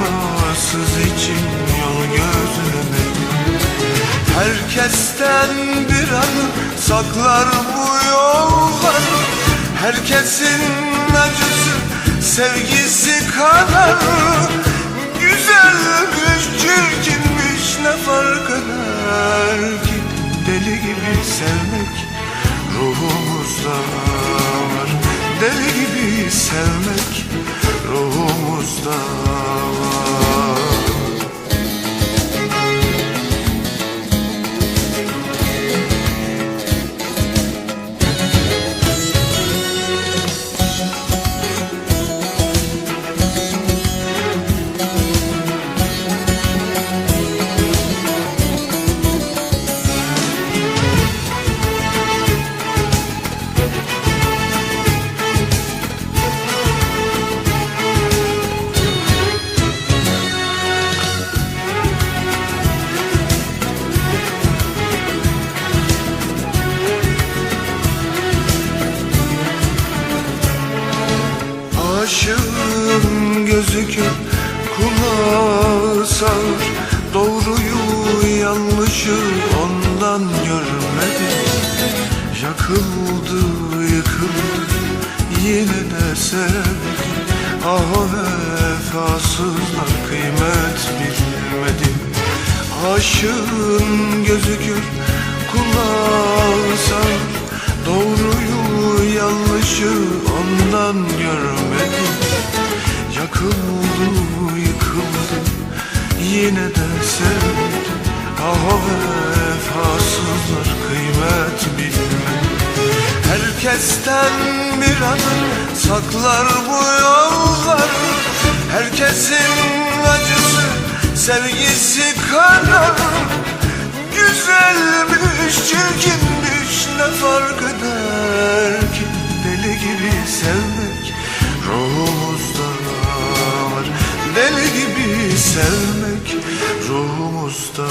vefasız için yol gözlemedi Herkesten bir anı saklar bu yollar Herkesin acısı sevgisi kadar. Güzelmiş çirkinmiş ne fark eder ki? Deli gibi sevmek ruhumuzda var. Deli gibi sevmek Aşığın gözü kör kulağı sağır Doğruyu yanlışı ondan görmedi Yakıldı yıkıldı yine de sevdi Ah o vefasızlar kıymet bilmedi Aşığın gözü kör kulağı sağır Doğruyu yanlışı ondan görmedi Yakıldı yıkıldı. Yine de sevdi Ah vefasızlar kıymet bilmedi. Herkesten bir anı saklar bu yollar Herkesin acısı sevgisi kadar Güzelmiş çirkinmiş sevmek ruhumuzda